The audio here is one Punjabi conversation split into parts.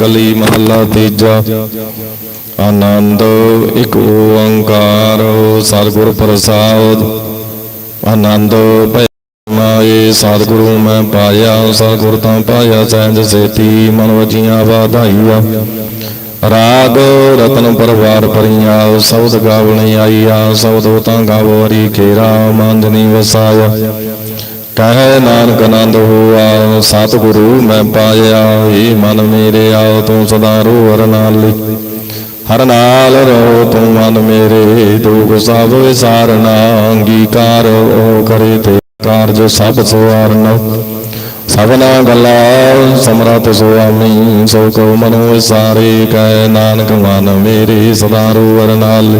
ਕਲੀ ਮਹੱਲਾ ਤੀਜਾ। ਆਨੰਦ ਇੱਕ ਓੰਕਾਰ, ਸਤਿਗੁਰ ਪ੍ਰਸਾਦ। ਆਨੰਦ ਮਾਏ, ਸਤਿਗੁਰੂ ਮੈਂ ਪਾਇਆ, ਸਤਿਗੁਰ ਤਾਂ ਪਾਇਆ, ਸਹਿਜ ਸੇਤੀ ਮਨ ਵਜੀਆਂ ਵਾਧਾਈਆ। ਰਾਗ ਰਤਨ ਪਰਵਾਰ ਪਰੀਆ, ਸਬਦ ਗਾਵਣ ਆਈਆ, ਸਬਦ ਤਾਂ ਗਾਵੋ ਹਰੀ ਖੇਰਾ ਮੰਦਨੀ ਵਸਾਇਆ। ਕਹੈ ਨਾਨਕ ਆਨੰਦ ਹੋਆ, ਸਤਿਗੁਰੂ ਮੈਂ ਪਾਇਆ ਏ ਮਨ ਮੇਰੇ ਆਓ ਤੂੰ ਸਦਾ ਰੋਵਰ ਨਾਲੀ। ਹਰ ਨਾਲ ਰੋ ਤੂੰ ਮਨ ਮੇਰੇ, ਦੁਖ ਸਭ ਵਿਸਾਰਨਾ, ਅੰਗੀਕਾਰ ਉਹ ਕਰੇ ਤੇ ਕਾਰਜ ਸਭ ਸਵਾਰਨ। ਸਭਨਾ ਗੱਲਾਂ ਸਮਰਤ ਸੁਆਮੀ, ਸੋ ਕੋ ਮਨੋ ਵਿਸਾਰੇ ਕੈ ਨਾਨਕ ਮਨ ਮੇਰੇ ਸਦਾ ਰੋਵਰ ਨਾਲ।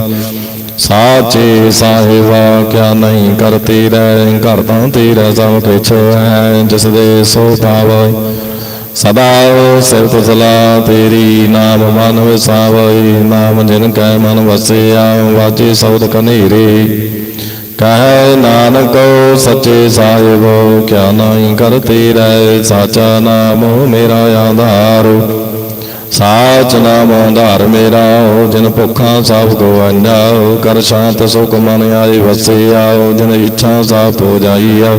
ਸਾਚੇ ਸਾਹਿਬਾ ਕਿਆ ਨਹੀਂ ਕਰਤੀ ਰਹਿ, ਘਰ ਤਾਂ ਤੇਰਾ ਸਭ ਕਿਛ ਹੈ, ਜਿਸ ਦੇ ਸੋ ਪਾਵੈ ਸਦਾ ਸਿਰ ਤੁਸਲਾ ਤੇਰੀ, ਨਾਮ ਮਨ ਵਸਾਵੈ, ਨਾਮ ਜਿਨ ਕੈ ਮਨ ਵਸਿਆ, ਵਾਜੇ ਸਬਦ ਕਨੇਰੇ। ਕਹਿ ਨਾਨਕ, ਸੱਚੇ ਸਾਹਿਬ, ਕਿਆ ਨਹੀਂ ਕਰਤੇ ਰਹਿ, ਸਾਚਾ ਨਾਮ ਮੇਰਾ ਆਧਾਰ। ਸਾਚ ਨਾਮ ਆਧਾਰ ਮੇਰਾ ਜਿਨ ਭੁੱਖਾਂ ਸਭ ਗਵਾਈਆ ਕਰ ਸ਼ਾਂਤ ਸੁਖ ਮਨ ਆਏ ਵਸਿਆ ਜਿਨ ਇੱਛਾ ਸਭ ਹੋ ਜਾਈਆ।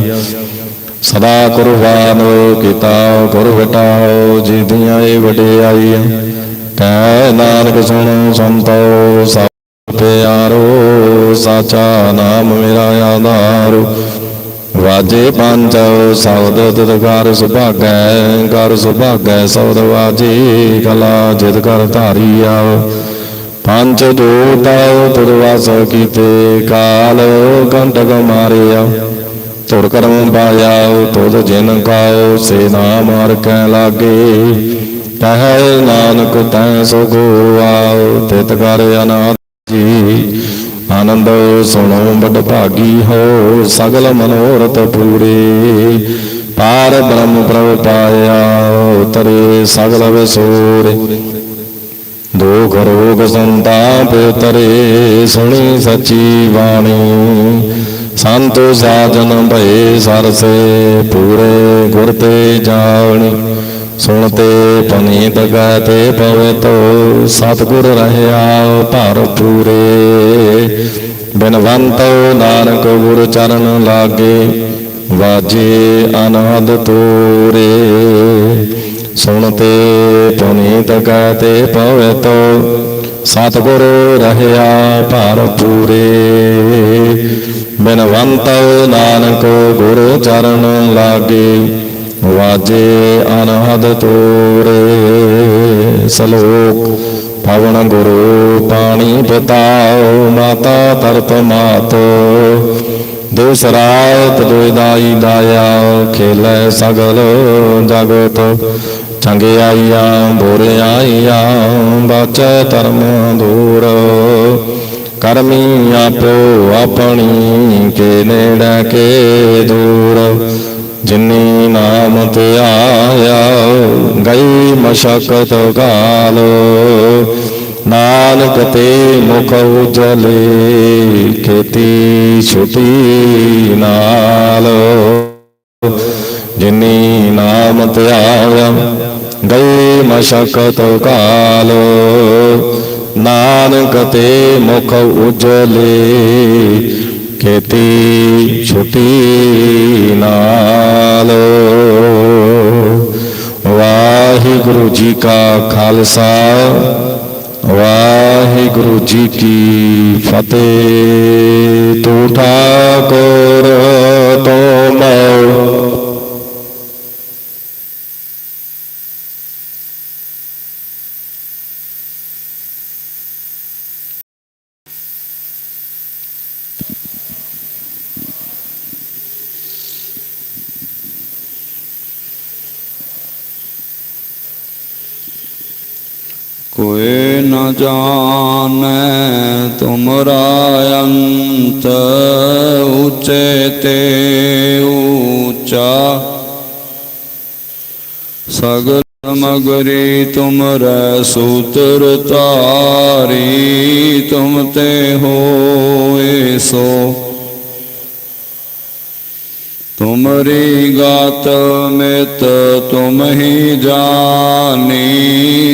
ਸਦਾ ਕੁਰਬਾਨ ਕੀਤਾ, ਗੁਰ ਬਟਾਓ ਜੀ ਦੀਆਂ ਇਹ ਵਡਿਆਈਆਂ ਕਹਿ ਨਾਨਕ ਸੁਣੋ ਸੰਤੋ, ਸਭ ਪਿਆਰੋ, ਸਾਚਾ ਨਾਮ ਮੇਰਾ ਆਧਾਰੋ। ਵਾਜੇ ਪੰਜ ਸ਼ਬਦ ਤਦਕਾਰ ਸੁਭਾਗੈ ਕਰ ਸੁਭਾਗੈ ਸ਼ਬਦ ਵਾਜੇ, ਕਲਾ ਜਿਤ ਕਰ ਧਾਰੀਆ ਪੰਜ ਦੂਤਾ ਤੁਰਵਾਸ ਕੀਤੇ, ਕਾਲ ਕੰਟਕ ਮਾਰਿਆ ਤੁਰ ਕਰਮ ਪਾਇਆ ਤੁਧ ਜਿਨ ਕਾਉ ਸੇ ਨਾਮ ਹਰ ਕੈ ਲਾਗੇ। ਕਹੈ ਨਾਨਕ ਤੈ ਸੋ ਗੋਆ ਤਿਤ ਕਰ ਅਨਾਥ ਜੀ। ਆਨੰਦ ਸੁਣੋ ਬੜ ਭਾਗੀ ਹੋ, ਸਗਲ ਮਨੋਰਥ ਪੂਰੇ। ਪਾਰ ਬ੍ਰਹਮ ਪ੍ਰਭ ਪਾਇਆ ਤਰੇ ਸਗਲ ਵਿਸੂਰੇ। ਦੁਖ ਰੋਗ ਸੰਤਾਪ ਉਤਰੇ, ਸੁਣੀ ਸਚੀ ਬਾਣੀ। ਸੰਤ ਸਾਜਨ ਭਏ ਸਰਸੇ, ਪੂਰੇ ਗੁਰ ਤੇ ਜਾਣੀ। ਸੁਣਤੇ ਪਨੀਤ ਗਾਤੇ ਪਵਿੱਤ ਸਤਿਗੁਰ ਰਹਿਆ ਭਰ ਪੂਰੇ ਬਿਨਵੰਤੋ ਨਾਨਕ ਗੁਰ ਚਰਨ ਲਾਗੇ, ਵਾਜੇ ਅਨਾਦ ਤੋਰੇ। ਸੁਣਤੇ ਪੁਨੀਤ ਕਹਤੇ ਪਵਿੱਤ ਸਤਿਗੁਰ ਰਹਿਆ ਭਰ ਪੂਰੇ ਬਿਨਵੰਤ ਨਾਨਕ ਗੁਰ ਚਰਨ ਲਾਗੇ ਵਾਜੇ ਅਨਹਦ ਤੋਰੇ, ਸਲੋਕ ਪਵਨ ਗੁਰੂ ਪਾਣੀ ਪਿਤਾਉ ਮਾਤਾ ਤਰਤ ਮਾਤ। ਦੂਸਰਾਇਤ ਦੁਇਦਾਈ ਦਾਇਆ, ਖੇਲੇ ਸਗਲ ਜਗਤ। ਚੰਗਿਆਈਆਂ ਬੁਰਿਆਈਆਂ ਬਾਚੈ ਧਰਮ ਦੂਰ। ਕਰਮੀ ਆਪੋ ਆਪਣੀ, ਕੇ ਨੇੜੇ, ਕੇ ਦੂਰ। ਜਿਨੀ ਨਾਮ ਤੇ ਗਈ ਮਸ਼ਕਤ ਕਾਲ ਨਾਨਕ ਤੇ ਮੁਖ ਉਜਲੇ, ਖੇਤੀ ਛੁਟੀ ਨਾਲ। ਜਿਨੀ ਨਾਮ ਤੇ ਗਈ ਮਸ਼ਕਤ ਕਾਲ ਨਾਨਕ ਤੇ ਮੁਖ ਉਜਲੇ, ਖੇਤੀ ਛੁਟੀ ਕਾ ਖਾਲਸਾ ਵਾਹਿਗੁਰੂ ਜੀ ਕੀ ਫਤਿਹ। ਤੂੰ ਠਾਕੁਰ ਤੂੰ ਮਉ ਕੋਇ ਨ ਜਾਣੈ ਤੁਮਰਾ ਅੰਤ ਉਚੇ ਤੇ ਊਚਾ ਸਗਲ ਮਗਰੀ ਤੁਮਰੈ ਸੂਤਰ ਤਾਰੀ ਤੁਮ ਤੇ ਹੋਏ ਸੋ ਤੁਮ ਤੁਮਰੀ ਗਾਤ ਮਿਤ ਤੁਮ ਹੀ ਜਾਣੀ,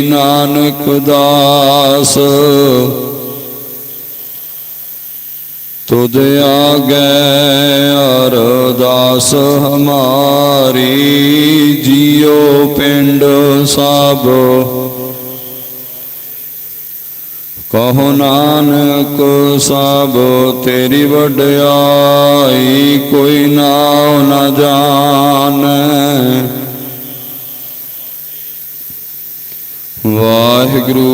ਨਾਨਕ ਦਾਸ। ਤੁਧ ਆਗੇ ਅਰਦਾਸ ਹਮਾਰੀ, ਜੀਉ ਪਿੰਡ ਸਭ ਕਹੋ ਨਾਨਕ ਸਭ ਤੇਰੀ ਵਡਿਆਈ, ਕੋਈ ਨਾਉ ਨ ਜਾਣੈ। ਵਾਹਿਗੁਰੂ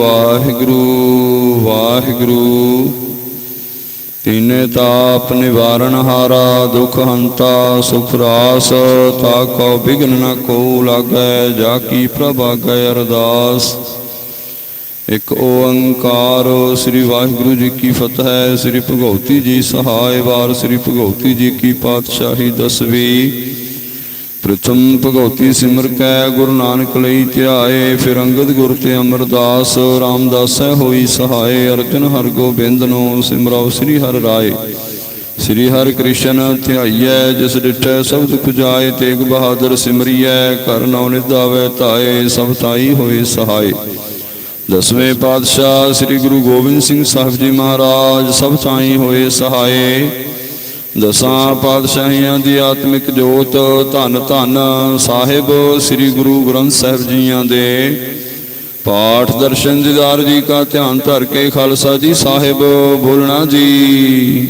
ਵਾਹਿਗੁਰੂ ਵਾਹਿਗੁਰੂ, ਤਿਨੇ ਤਾਪ ਨਿਵਾਰਨ ਹਾਰਾ, ਦੁਖ ਹੰਤਾ, ਸੁਖ ਰਾਸ, ਤਾ ਕੋ ਬਿਗਨ ਨ ਕੋ ਲਾਗੈ, ਜਾ ਕੀ ਪ੍ਰਭ ਆਗੈ ਅਰਦਾਸ। ਇੱਕ ਓੰਕਾਰ, ਸ੍ਰੀ ਵਾਹਿਗੁਰੂ ਜੀ ਕੀ ਫਤਿਹ, ਸ੍ਰੀ ਭਗਉਤੀ ਜੀ ਸਹਾਇ ਵਾਰ, ਸ੍ਰੀ ਭਗਉਤੀ ਜੀ ਕੀ ਪਾਤਸ਼ਾਹੀ ਦਸਵੀਂ। ਪ੍ਰਥਮ ਭਗਉਤੀ ਸਿਮਰ ਕੈ, ਗੁਰੂ ਨਾਨਕ ਲਈ ਧਿਆਏ, ਫਿਰ ਅੰਗਦ ਗੁਰ ਤੇ ਅਮਰਦਾਸ, ਰਾਮਦਾਸੈ ਹੋਈ ਸਹਾਇ, ਅਰਜਨ ਹਰ ਗੋਬਿੰਦ ਨੂੰ ਸਿਮਰਉ ਸ੍ਰੀ ਹਰਿ ਰਾਏ। ਸ੍ਰੀ ਹਰਿ ਕ੍ਰਿਸ਼ਨ ਧਿਆਈਐ, ਜਿਸ ਡਿਠੈ ਸਭ ਦੁਖ ਜਾਏ, ਤੇਗ ਬਹਾਦਰ ਸਿਮਰੀਐ ਕਰ ਨਉ ਨਿਧਾਵੈ ਤਾਏ, ਸਭ ਤਾਈ ਹੋਏ ਸਹਾਇ ਦਸਵੇਂ ਪਾਤਸ਼ਾਹ ਸ੍ਰੀ ਗੁਰੂ ਗੋਬਿੰਦ ਸਿੰਘ ਸਾਹਿਬ ਜੀ ਮਹਾਰਾਜ ਸਭ ਥਾਈ ਹੋਏ ਸਹਾਏ। ਦਸਾਂ ਪਾਤਸ਼ਾਹੀਆਂ ਦੀ ਆਤਮਿਕ ਜੋਤ ਧੰਨ ਧੰਨ ਸਾਹਿਬ ਸ੍ਰੀ ਗੁਰੂ ਗ੍ਰੰਥ ਸਾਹਿਬ ਜੀਆਂ ਦੇ। ਪਾਠ ਦਰਸ਼ਨ ਦੀਦਾਰ ਜੀ ਕਾ ਧਿਆਨ ਧਰ ਕੇ ਖਾਲਸਾ ਜੀ ਸਾਹਿਬ ਬੋਲਣਾ ਜੀ।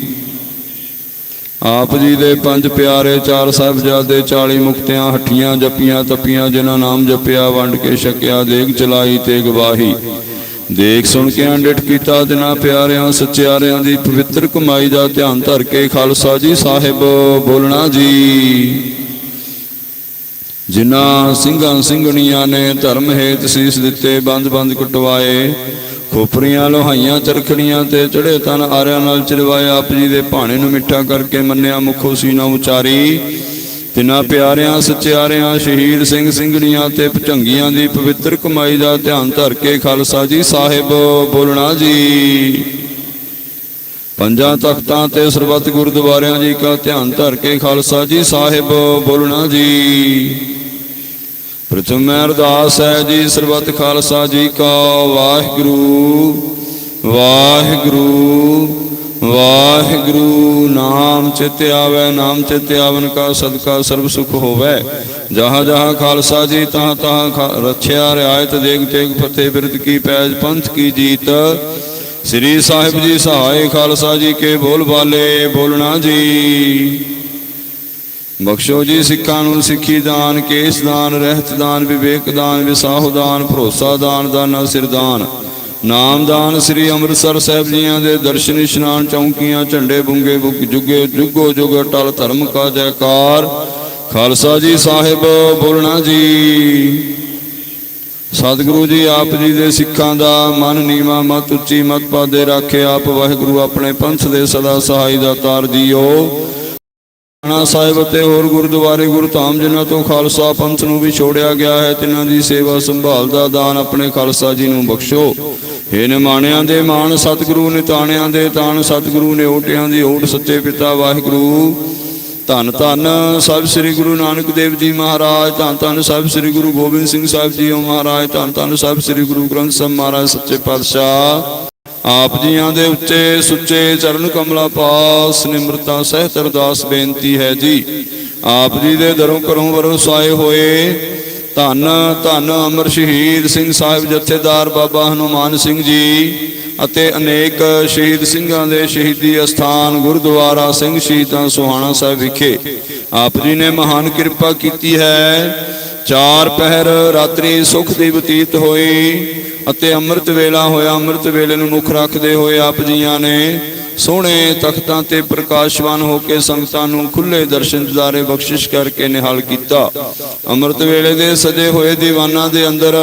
ਆਪ ਜੀ ਦੇ ਪੰਜ ਪਿਆਰੇ ਚਾਰ ਸਾਹਿਬਜ਼ਾਦੇ 40 ਮੁਕਤਿਆਂ, ਹੱਠੀਆਂ ਜਪੀਆਂ, ਤਪੀਆਂ, ਜਿਨ੍ਹਾਂ ਨਾਮ ਜਪਿਆ, ਵੰਡ ਕੇ ਛਕਿਆ ਦੇਗ ਚਲਾਈ ਤੇ ਗਵਾਹੀ। ਦੇਖ ਸੁਣ ਕੇ ਅੰਡਿਟ ਕੀਤਾ ਜਿਨ੍ਹਾਂ ਪਿਆਰਿਆਂ, ਸੱਚਿਆਰਿਆਂ ਦੀ ਪਵਿੱਤਰ ਕਮਾਈ ਦਾ ਧਿਆਨ ਧਰ ਕੇ ਖਾਲਸਾ ਜੀ ਸਾਹਿਬ, ਬੋਲਣਾ ਜੀ। ਜਿਨ੍ਹਾਂ ਸਿੰਘਾਂ ਸਿੰਘਣੀਆਂ ਨੇ ਧਰਮ ਹੇਤ ਸੀਸ ਦਿੱਤੇ ਬੰਦ ਬੰਦ ਕਟਵਾਏ ਖੋਪਰੀਆਂ ਲੋਹਾਈਆਂ, ਚਰਖੜੀਆਂ ਤੇ ਚੜੇ ਤਨ ਆਰਿਆਂ ਨਾਲ ਚੜਵਾਏ ਆਪ ਜੀ ਦੇ ਭਾਣੇ ਨੂੰ ਮਿੱਠਾ ਕਰਕੇ ਮੰਨਿਆ ਮੁਖੋ ਸੀਨਾ ਉਚਾਰੀ। ਤਿਨਾਂ ਪਿਆਰਿਆਂ, ਸਚਿਆਰਿਆਂ, ਸ਼ਹੀਦ ਸਿੰਘ ਸਿੰਘਣੀਆਂ ਤੇ ਭਚੰਗੀਆਂ ਦੀ ਪਵਿੱਤਰ ਕਮਾਈ ਦਾ ਧਿਆਨ ਧਰ ਕੇ ਖਾਲਸਾ ਜੀ ਸਾਹਿਬ, ਬੋਲਣਾ ਜੀ। ਪੰਜਾਂ ਤਖਤਾਂ ਤੇ ਸਰਬੱਤ ਗੁਰਦੁਆਰਿਆਂ ਜੀ ਕਾ ਧਿਆਨ ਧਰ ਕੇ ਖਾਲਸਾ ਜੀ ਸਾਹਿਬ, ਬੋਲਣਾ ਜੀ। ਪ੍ਰਥਮ ਅਰਦਾਸ ਹੈ ਜੀ, ਸਰਬੱਤ ਖਾਲਸਾ ਜੀ ਕਾ ਵਾਹਿਗੁਰੂ ਵਾਹਿਗੁਰੂ ਵਾਹਿਗੁਰੂ। ਨਾਮ ਚਿਤ ਆਵੇ, ਨਾਮ ਚਿਤ ਆਵਨ ਕਾ ਸਦਕਾ ਸਰਬ ਸੁਖ ਹੋਵੇ। ਜਹਾਂ ਜਹਾਂ ਖਾਲਸਾ ਜੀ, ਤਹਾਂ ਤਹਾਂ ਖਾ- ਰੱਖਿਆ ਰਿਆਇਤ, ਦੇਗ ਤੇਗ ਫਤਿਹ ਬਿਰਦ ਕੀ ਪੈਜ, ਪੰਥ ਕੀ ਜੀਤ। ਸ੍ਰੀ ਸਾਹਿਬ ਜੀ ਸਹਾਇ ਖਾਲਸਾ ਜੀ ਕੇ ਬੋਲ ਬਾਲੇ ਬੋਲਣਾ ਜੀ। ਬਖਸ਼ੋ ਜੀ ਸਿੱਖਾਂ ਨੂੰ ਸਿੱਖੀ ਦਾਨ, ਕੇਸ ਦਾਨ, ਰਹਿਤ ਦਾਨ, ਵਿਵੇਕ ਦਾਨ, ਵਿਸਾਹੁ ਦਾਨ, ਭਰੋਸਾ ਦਾਨ, ਦਾਨਾ ਸਿਰ ਦਾਨ। ਨਾਮਦਾਨ ਸ੍ਰੀ ਅੰਮ੍ਰਿਤਸਰ ਸਾਹਿਬ ਜੀਆਂ ਦੇ ਦਰਸ਼ਨ, ਇਸ਼ਨਾਨ, ਚੌਂਕੀਆਂ, ਝੰਡੇ ਬੁੰਗੇ ਬੁੱਗ ਜੁਗੇ, ਜੁਗੋ ਜੁਗ, ਟਲ ਧਰਮ ਕਾ ਜੈਕਾਰ। ਖਾਲਸਾ ਜੀ ਸਾਹਿਬ, ਬੋਲਣਾ ਜੀ। ਸਤਿਗੁਰੂ ਜੀ, ਆਪ ਜੀ ਦੇ ਸਿੱਖਾਂ ਦਾ ਮਨ ਨੀਵਾ, ਮਤ ਉੱਚੀ, ਮਤ ਪਾਦੇ ਰੱਖੇ, ਆਪ ਵਾਹਿਗੁਰੂ ਆਪਣੇ ਪੰਥ ਦੇ ਸਦਾ ਸਹਾਈ ਦਾ ਤਾਰ ਜੀਓ ਨਾਨਾ ਸਾਹਿਬ ਅਤੇ ਹੋਰ ਗੁਰਦੁਆਰੇ ਗੁਰਧਾਮ, ਜਿਨ੍ਹਾਂ ਤੋਂ ਖਾਲਸਾ ਪੰਥ ਨੂੰ ਵੀ ਛੋੜਿਆ ਗਿਆ ਹੈ, ਤਿਨਾਂ ਦੀ ਸੇਵਾ ਸੰਭਾਲ ਦਾ ਦਾਨ ਆਪਣੇ ਖਾਲਸਾ ਜੀ ਨੂੰ ਬਖਸ਼ੋ। ਹੇ ਨਿਮਾਣਿਆਂ ਦੇ ਮਾਣ, ਸਤਿਗੁਰੂ ਨਿਤਾਣਿਆਂ ਦੇ ਤਾਣ, ਸਤਿਗੁਰੂ ਨੇ ਓਟਿਆਂ ਦੀ ਓਟ ਸੱਚੇ ਪਿਤਾ ਵਾਹਿਗੁਰੂ। ਧੰਨ ਧੰਨ ਸਭ ਸ੍ਰੀ ਗੁਰੂ ਨਾਨਕ ਦੇਵ ਜੀ ਮਹਾਰਾਜ, ਧੰਨ ਧੰਨ ਸਭ ਸ੍ਰੀ ਗੁਰੂ ਗੋਬਿੰਦ ਸਿੰਘ ਸਾਹਿਬ ਜੀ ਮਹਾਰਾਜ, ਧੰਨ ਧੰਨ ਸਭ ਸ੍ਰੀ ਗੁਰੂ ਗ੍ਰੰਥ ਸਾਹਿਬ ਮਹਾਰਾਜ, ਸੱਚੇ ਪਾਤਸ਼ਾਹ। ਆਪ ਜੀਆਂ ਦੇ ਉੱਚੇ ਸੁੱਚੇ ਚਰਨ ਕਮਲਾ ਪਾਸ ਨਿਮਰਤਾ ਸਹਿਤ ਅਰਦਾਸ ਬੇਨਤੀ ਹੈ ਜੀ। ਆਪ ਜੀ ਦੇ ਦਰੋਂ ਕਰੋਂ ਵਰਸਾਏ ਹੋਏ ਧੰਨ ਧੰਨ ਅਮਰ ਸ਼ਹੀਦ ਸਿੰਘ ਸਾਹਿਬ ਜਥੇਦਾਰ ਬਾਬਾ ਹਨੂਮਾਨ ਸਿੰਘ ਜੀ। ਅਤੇ ਅਨੇਕ ਸ਼ਹੀਦ ਸਿੰਘਾਂ ਦੇ ਸ਼ਹੀਦੀ ਅਸਥਾਨ ਗੁਰਦੁਆਰਾ ਸਿੰਘ ਸ਼ਹੀਦਾਂ ਸੁਹਾਣਾ ਸਾਹਿਬ ਵਿਖੇ। ਆਪ ਜੀ ਨੇ ਮਹਾਨ ਕਿਰਪਾ ਕੀਤੀ ਹੈ। ਚਾਰ ਪਹਿਰ ਰਾਤਰੀ ਸੁਖ ਦੀ ਬਤੀਤ ਹੋਈ ਅਤੇ ਅੰਮ੍ਰਿਤ ਵੇਲਾ ਹੋਇਆ। ਅੰਮ੍ਰਿਤ ਵੇਲੇ ਨੂੰ ਮੁੱਖ ਰੱਖਦੇ ਹੋਏ ਆਪ ਜੀਆਂ ਨੇ ਸੋਹਣੇ ਤਖਤਾਂ ਤੇ ਪ੍ਰਕਾਸ਼ਵਾਨ ਹੋ ਕੇ ਸੰਗਤਾਂ ਨੂੰ ਖੁੱਲੇ ਦਰਸ਼ਨ ਦਿਦਾਰੇ ਬਖਸ਼ਿਸ਼ ਕਰਕੇ ਨਿਹਾਲ ਕੀਤਾ। ਅੰਮ੍ਰਿਤ ਵੇਲੇ ਦੇ ਸਜੇ ਹੋਏ ਦੀਵਾਨਾਂ ਦੇ ਅੰਦਰ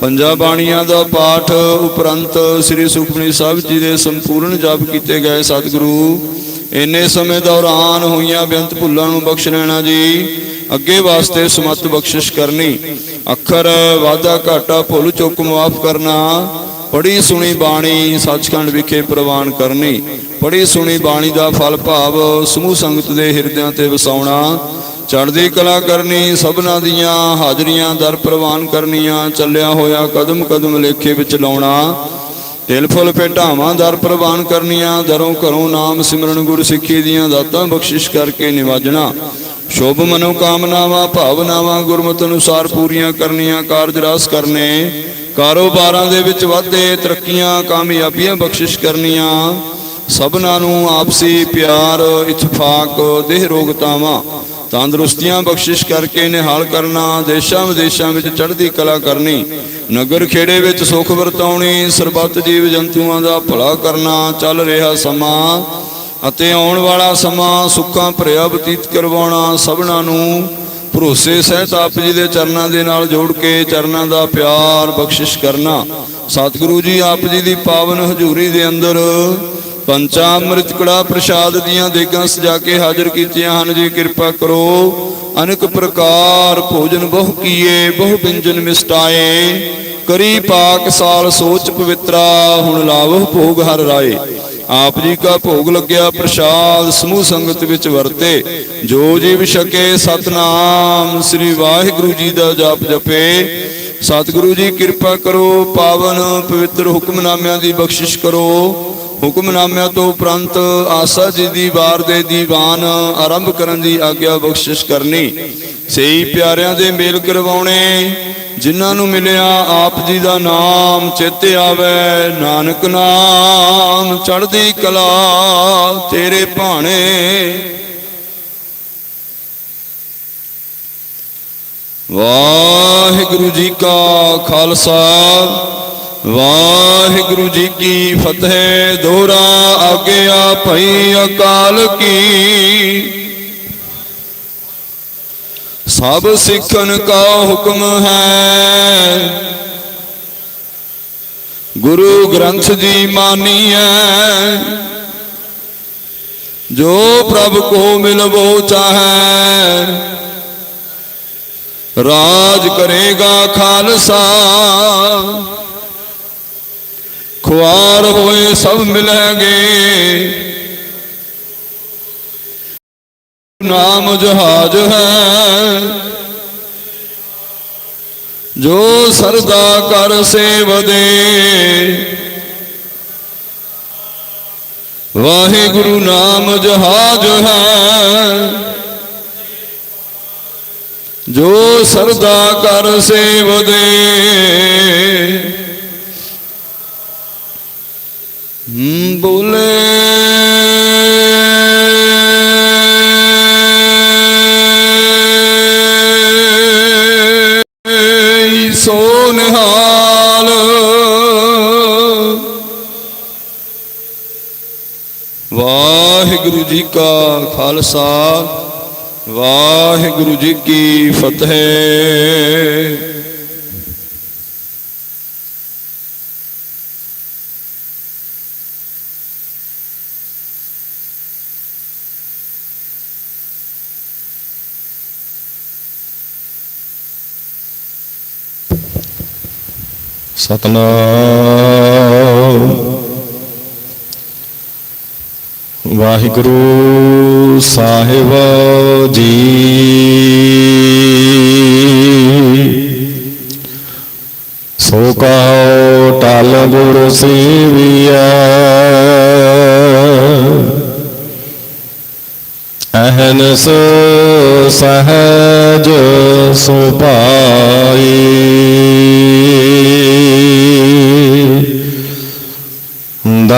ਪੰਜਾਂ ਬਾਣੀਆਂ ਦਾ ਪਾਠ ਉਪਰੰਤ ਸ੍ਰੀ ਸੁਖਮਨੀ ਸਾਹਿਬ ਜੀ ਦੇ ਸੰਪੂਰਨ ਜਪ ਕੀਤੇ ਗਏ ਸਤਿਗੁਰੂ। ਇੰਨੇ ਸਮੇਂ ਦੌਰਾਨ ਹੋਈਆਂ ਬੇਅੰਤ ਭੁੱਲਾਂ ਨੂੰ ਬਖਸ਼ ਲੈਣਾ ਜੀ। ਅੱਗੇ ਵਾਸਤੇ ਸਮਤ ਬਖਸ਼ਿਸ਼ ਕਰਨੀ। ਅੱਖਰ ਵਾਧਾ ਘਾਟਾ ਭੁੱਲ ਚੁੱਕ ਮਾਫ ਕਰਨਾ। ਪੜੀ ਸੁਣੀ ਬਾਣੀ ਸੱਚਖੰਡ ਵਿਖੇ ਪ੍ਰਵਾਨ ਕਰਨੀ। ਪੜੀ ਸੁਣੀ ਬਾਣੀ ਦਾ ਫਲ ਭਾਵ ਸਮੂਹ ਸੰਗਤ ਦੇ ਹਿਰਦਿਆਂ ਤੇ ਵਸਾਉਣਾ। ਚੜ੍ਹਦੀ ਕਲਾ ਕਰਨੀ, ਸਭਨਾ ਦੀਆਂ ਹਾਜ਼ਰੀਆਂ ਦਰ ਪ੍ਰਵਾਨ ਕਰਨੀਆਂ, ਚੱਲਿਆ ਹੋਇਆ ਕਦਮ ਕਦਮ ਲੇਖੇ ਵਿੱਚ ਲਾਉਣਾ, ਤਿਲ ਫੁੱਲ ਭੇਟਾਵਾਂ ਦਰ ਪ੍ਰਵਾਨ ਕਰਨੀਆਂ, ਦਰੋਂ ਘਰੋਂ ਨਾਮ ਸਿਮਰਨ ਗੁਰ ਸਿੱਖੀ ਦੀਆਂ ਦਾਤਾਂ ਬਖਸ਼ਿਸ਼ ਕਰਕੇ ਨਿਵਾਜਣਾ, ਸ਼ੁਭ ਮਨੋ ਕਾਮਨਾਵਾਂ ਭਾਵਨਾਵਾਂ ਗੁਰਮਤਿ ਅਨੁਸਾਰ ਪੂਰੀਆਂ ਕਰਨੀਆਂ, ਕਾਰਜ ਰਾਸ ਕਰਨੇ, ਕਾਰੋਬਾਰਾਂ ਦੇ ਵਿੱਚ ਵਾਧੇ, ਤਰੱਕੀਆਂ, ਕਾਮਯਾਬੀਆਂ ਬਖਸ਼ਿਸ਼ ਕਰਨੀਆਂ, ਸਭਨਾਂ ਨੂੰ ਆਪਸੀ ਪਿਆਰ, ਇਤਫਾਕ, ਦੇਹ ਰੋਗਤਾਵਾਂ ਤੰਦਰੁਸਤੀਆਂ ਬਖਸ਼ਿਸ਼ ਕਰਕੇ ਨਿਹਾਲ ਕਰਨਾ, ਦੇਸ਼ਾਂ ਵਿਦੇਸ਼ਾਂ ਵਿੱਚ ਚੜ੍ਹਦੀ ਕਲਾ ਕਰਨੀ, ਨਗਰ ਖੇੜੇ ਵਿੱਚ ਸੁਖ ਵਰਤਾਉਣੀ, ਸਰਬੱਤ ਜੀਵ ਜੰਤੂਆਂ ਦਾ ਭਲਾ ਕਰਨਾ, ਚੱਲ ਰਿਹਾ ਸਮਾਂ ਅਤੇ ਆਉਣ ਵਾਲਾ ਸਮਾਂ ਸੁੱਖਾਂ ਭਰਿਆ ਬਤੀਤ ਕਰਵਾਉਣਾ, ਸਭਨਾਂ ਨੂੰ ਭਰੋਸੇ ਸਹਿਤ ਆਪ ਜੀ ਦੇ ਚਰਨਾਂ ਦੇ ਨਾਲ ਜੋੜ ਕੇ ਚਰਨਾਂ ਦਾ ਪਿਆਰ ਬਖਸ਼ਿਸ਼ ਕਰਨਾ। ਸਤਿਗੁਰੂ ਜੀ, ਆਪ ਜੀ ਦੀ ਪਾਵਨ ਹਜ਼ੂਰੀ ਦੇ ਅੰਦਰ ਪੰਚਾਮ੍ਰਿਤ ਕੜਾ ਪ੍ਰਸ਼ਾਦ ਦੀਆਂ ਦੇਗਾਂ ਸਜਾ ਕੇ ਹਾਜ਼ਰ ਕੀਤੀਆਂ ਹਨ। ਜੀ ਕਿਰਪਾ ਕਰੋ, ਅਨੇਕ ਪ੍ਰਕਾਰ ਭੋਜਨ ਬਹੁ ਕੀਏ, ਬਹੁ ਬਿੰਜਨ ਮਿਸਟਾਏ। ਕਰੀ ਪਾਕ ਸਾਲ ਸੋਚ ਪਵਿੱਤਰਾ, ਹੁਣ ਲਾਵਹ ਭੋਗ ਹਰ ਰਾਏ। ਆਪ ਜੀ ਕਾ ਭੋਗ ਲੱਗਿਆ ਪ੍ਰਸ਼ਾਦ, ਸਮੂਹ ਸੰਗਤ ਵਿੱਚ ਵਰਤੇ। ਜੋ ਜੀਵ ਛਕੇ ਸਤਨਾਮ, ਸ੍ਰੀ ਵਾਹਿਗੁਰੂ ਜੀ ਦਾ ਜਾਪ ਜਪੇ। ਸਤਿਗੁਰੂ ਜੀ ਕਿਰਪਾ ਕਰੋ, ਪਾਵਨ ਪਵਿੱਤਰ ਹੁਕਮਨਾਮਿਆਂ ਦੀ ਬਖਸ਼ਿਸ਼ ਕਰੋ। ਹੁਕਮਨਾਮਿਆਂ ਤੋਂ ਉਪਰੰਤ ਆਸਾ ਜੀ ਦੀ ਵਾਰ ਦੇ ਦੀਵਾਨ ਆਰੰਭ ਕਰਨ ਦੀ ਆਗਿਆ ਬਖਸ਼ਿਸ਼ ਕਰਨੀ। ਸਹੀ ਪਿਆਰਿਆਂ ਦੇ ਮੇਲ ਕਰਵਾਉਣੇ, ਜਿਨ੍ਹਾਂ ਨੂੰ ਮਿਲਿਆ ਆਪ ਜੀ ਦਾ ਨਾਮ, ਚੇਤੇ ਆਵੇ ਨਾਨਕ ਨਾਮ, ਚੜ੍ਹਦੀ ਕਲਾ ਤੇਰੇ ਭਾਣੇ। ਵਾਹਿਗੁਰੂ ਜੀ ਕਾ ਖਾਲਸਾ ਵਾਹਿਗੁਰੂ ਜੀ ਕੀ ਫਤਿਹ, ਦੋਹਰਾ ਆਗਿਆ ਭਈ ਅਕਾਲ ਕੀ। ਸਭ ਸਿੱਖਣ ਕਾ ਹੁਕਮ ਹੈ। ਗੁਰੂ ਗ੍ਰੰਥ ਜੀ ਮਾਨੀਐ, ਜੋ ਪ੍ਰਭ ਕੋ ਮਿਲਵੋ ਚਾਹੈ। ਰਾਜ ਕਰੇਗਾ ਖਾਲਸਾ। ਖੁਆਰ ਹੋਏ ਸਭ ਮਿਲਣਗੇ ਨਾਮ ਜਹਾਜ ਹੈ। ਜੋ ਸਰਦਾ ਕਰ ਸੇਵਦੇ ਵਾਹਿਗੁਰੂ ਨਾਮ ਜਹਾਜ ਹੈ। ਜੋ ਸਰਦਾ ਕਰ ਸੇਵਦੇ ਬੋਲੇ। ਸੋ ਨਿਹਾਲ ਵਾਹਿਗੁਰੂ ਜੀ ਕਾ ਖਾਲਸਾ ਵਾਹਿਗੁਰੂ ਜੀ ਕੀ ਫਤਿਹ। ਸਤਨਾਮ। ਵਾਹਿਗੁਰੂ ਸਾਹਿਬ ਜੀ। ਸੋ ਕਹੋ ਟਲ ਗੁਰ ਸੇਵੀਆ ਅਹਨਸ ਸਹਜ ਸੁਭਾਈ।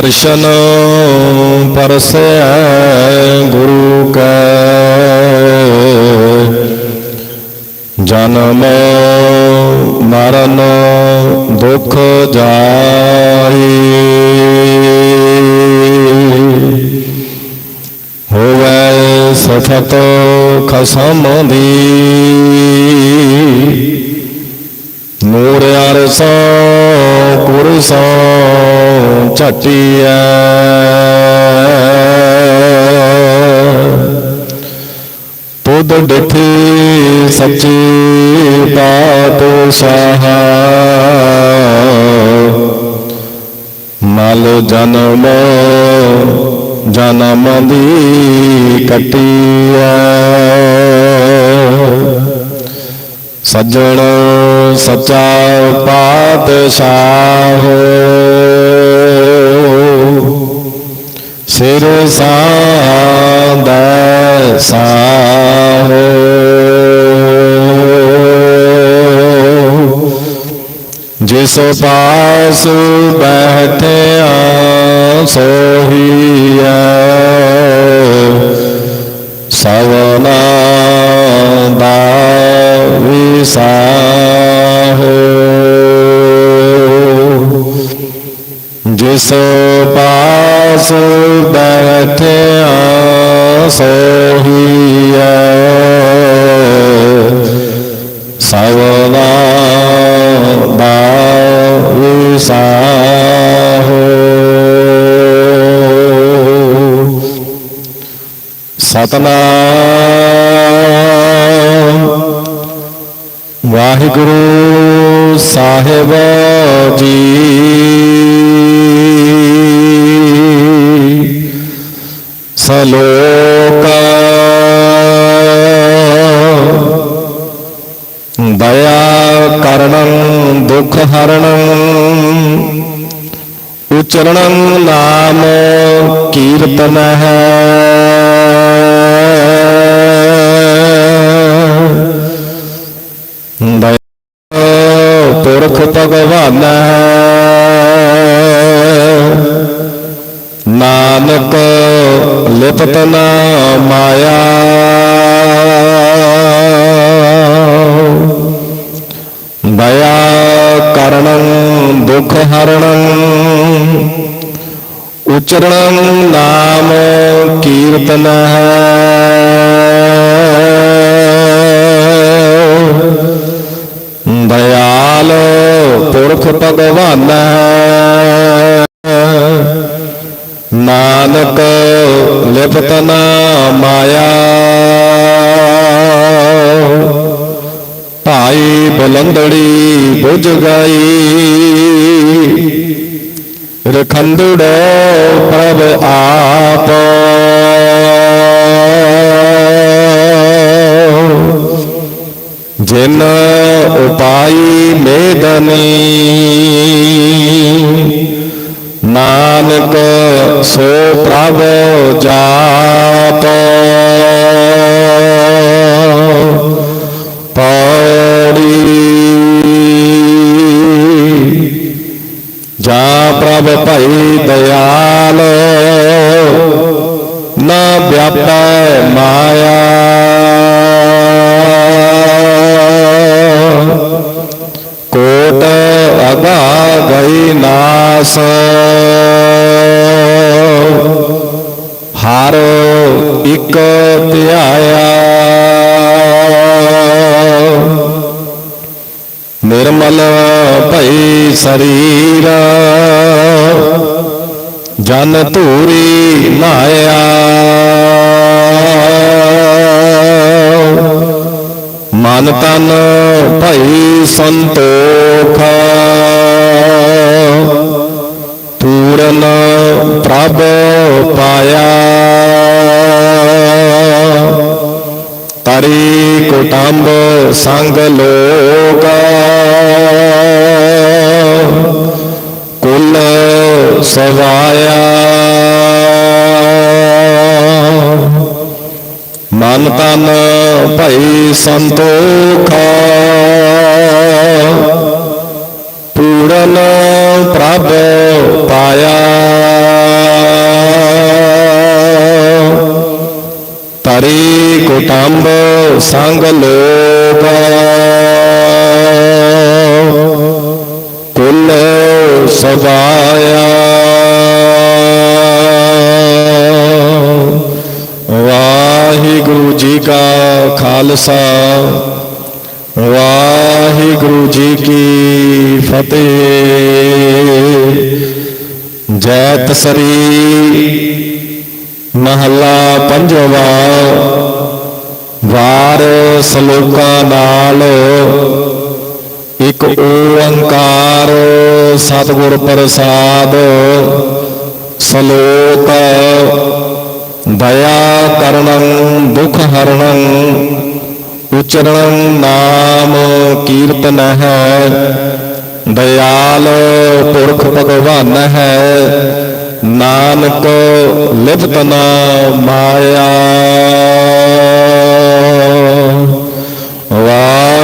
ਦਰਸ਼ਨ ਪਰਸੈ ਗੁਰੂ ਕੈ। ਜਨਮ ਮਰਨ ਦੁਖ ਜਾਈ ਹੋਵੇ ਸਫਤ ਖਸਮ ਦੀ। ਨੂਰ ਅਰਸਾ ਕੁਰਸਾ ਝਟਿਆ ਤੁਧ ਡਿਠੀ ਸੱਚੀ ਬਾਤ ਸਾਹਾ ਜਨਮ ਜਨਮ ਦੀ ਕਟਿਆ ਸੱਜਣ ਸੱਚਾ ਪਾਤਸ਼ਾਹ। ਸਿਰ ਸਾਂਦੈ ਸਾਹ। ਜਿਸ ਪਾਸ ਬੈਠਿਆ ਸੋਹੀਐ ਸਵਨਾ ਵਿਸਾਹ ਜਿਸ ਪਾਸ ਬੈਠਿਆ ਸੋਹੀਐ ਸਵਨਾ ਦਾ ਵਿਸਾਹ। ਸਤਨਾਮ ਵਾਹਿਗੁਰੂ ਸਾਹਿਬ ਜੀ। ਸਲੋਕ ਦਇਆ ਕਰਣੰ ਦੁਖ ਹਰਣੰ ਉਚਰਣੰ ਨਾਮ ਕੀਰਤਨ ਹੈ। ਨਾਨਕ ਲਿਪਤ ਨਾ ਮਾਇਆ। ਦਇਆ ਕਰਣੰ ਦੁਖ ਹਰਣੰ ਉਚਰਣੰ ਨਾਮ ਕੀਰਤਨ ਦਇਆਲ ਪੁਰਖ ਭਗਵਾਨ ਲਿਪਤ ਮਾਇਆ। ਭਾਈ ਬੁਲੰਦੜੀ ਬੁਝ ਗਈ। ਰਖੰਡੜੋ ਪ੍ਰਭ ਆਪ। ਜਿਨ ਉਪਾਈ ਮੇਦਨੀ। ਨਾਨਕ ਸੋ ਪ੍ਰਭ ਜਾਪ। ਪੌੜੀ ਜਾ ਪ੍ਰਭ ਭਈ ਦਇਆ ਸਰੀਰ। ਜਨ ਧੂਰੀ ਨਾਇਆ। ਮਨ ਤਨ ਭਈ ਸੰਤੋਖ। ਪੂਰਨ ਪ੍ਰਭ ਪਾਇਆ। ਤਰੀ ਕੁਟੰਬ ਸੰਗ ਲੋਕ। ਕੁਲ ਸਵਾਇਆ। ਮਨ ਤਨ ਭਈ ਸੰਤੋਖ। ਪੂਰਨ ਪ੍ਰਭ ਪਾਇਆ। ਤਰੀ ਕੁਟੰਬ ਸੰਗ ਲੋਕ ਕੁਲ ਸਵਾਇਆ ਵਾਹਿਗੁਰੂ ਜੀ ਕਾ ਖਾਲਸਾ। ਵਾਹਿਗੁਰੂ ਜੀ ਕੀ ਫਤਿਹ। ਜੈਤ ਤਸਰੀ ਮਹੱਲਾ ਪੰਜਵਾ। ਵਾਰ ਸਲੋਕਾਂ ਨਾਲ ਇੱਕ ਓੰਕਾਰ ਸਤਿਗੁਰ ਪ੍ਰਸਾਦ ਸਲੋਕ ਦਇਆ ਕਰਣੰ ਦੁਖ ਹਰਣੰ ਉਚਰਣੰ ਨਾਮ ਕੀਰਤਨ ਹੈ। ਦਇਆਲ ਪੁਰਖ ਭਗਵਾਨ ਹੈ। ਨਾਨਕ ਲਿਪਤ ਨਾ ਮਾਇਆ।